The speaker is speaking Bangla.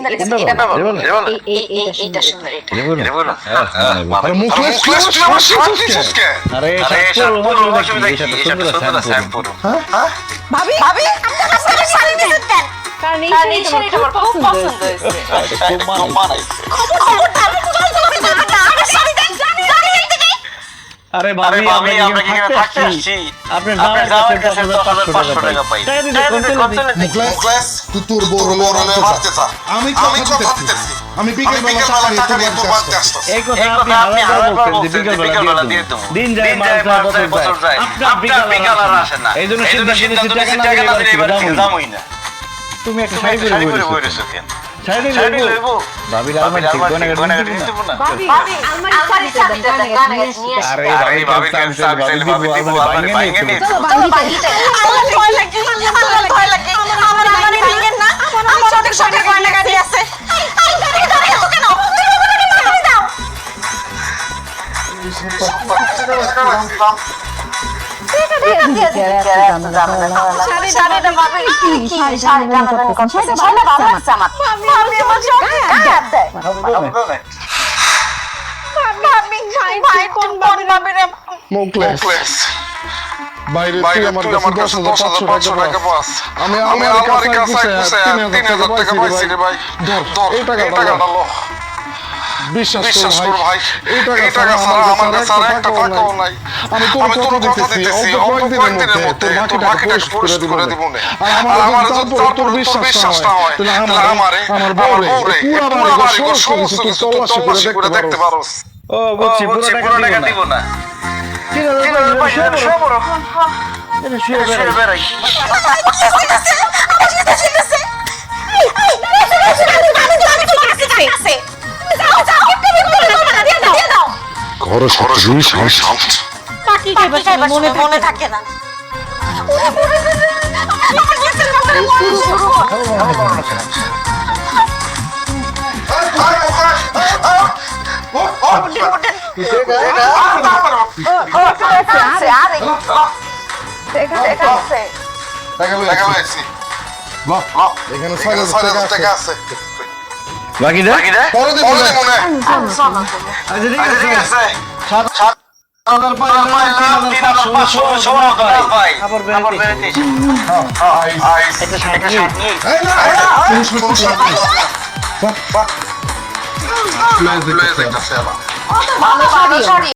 সুন্দর এটা এইটা সুন্দর। হ্যাঁ, হ্যাঁ, আরে। ভাবি ভাবি আপনার কাছে শাড়ি দিয়েছেন কারণ এই শাড়িটা আমার খুব পছন্দ হয়েছে। খুব মানাইছে। খবর খবরদার তুমি না আমার শাড়ি দেন জানি জানি দেখতে যাই আরে ভাবি ভাবি, আমরা আমরা কি কি এখানে থাকতে আসছি। আসছি? আপনার জামার কাছে কাছে দশ হাজার পাঁচশো 10,500 টাকা পাই? মুখলেস তুই তোর বড় লোক মারতে চা। আমি কথা দিতেছি আমি বিকেল বেলা টাকা নিয়ে তোর বাড়িতে আসতেছি এই কথা আপনি হাজারবার হাজারবার বলছেন যে বলছেন যে দিয়ে দেবো। দিন যায় যায় বছর যায়। আপনার বিকাল আর আসে না। এই জন্য সিদ্ধান্ত নিয়েছি টাকা না দিলে এবার দামই না। তুমি একটা বসে বই রয়েছো কেন? শাড়ি লইবো ঠিক আলমারি ঠিক গাড়ি গাড়ি না না? ভাবি ভাবি দিতে দিতে গান নিয়ে আসি। আরে আরে ভাবি ভাবি কাছে কাছে আমি ভাবি ভাবি দিব, দিব আলমারি ভাঙে ভাঙে চলো। বাড়িতে আমার ভয় লাগে আমার ভয় লাগে আমার আমার ভাঙেন না আমার অনেক শখের গয়না গাড়ি আছে এই গাড়ি কেন তুমি আমাকে দাও আমি আমি আমার কাছে কাছে তিন হাজার টাকা পাইছি রে ভাই। এই টাকাটা বিশ্বাস বিশ্বাস কর কর ভাই। ভাই এই টাকা ছাড়া আমার কাছে আর একটা টাকাও নাই। আমি তোর তোর কথা দিতেছি অল্প কয়েকদিনের মধ্যে তোর বাকিটা পরিশোধ করে দিব নে আর আমার যদি তোর বিশ্বাস না হয় তাহলে আমারে আমার বউরে পুরা বাড়ি সমস্ত কিছু তুই তল্লাশি করে দেখতে পারোস। ও বুঝছি পুরো টাকা দিব না। তিন হাজার শুয়ে শুয়ে বেড়াই। বেড়াই। ঘরে সব মনে থাকে না এখানে ছয় হাজার টাকা আছে বাকি দেয়? পরে দিব পরে মনে আচ্ছা, ঠিক আচ্ছা, আছে। সাত সাত। এই না। বাহ, বাহ। ভালো শাড়ি।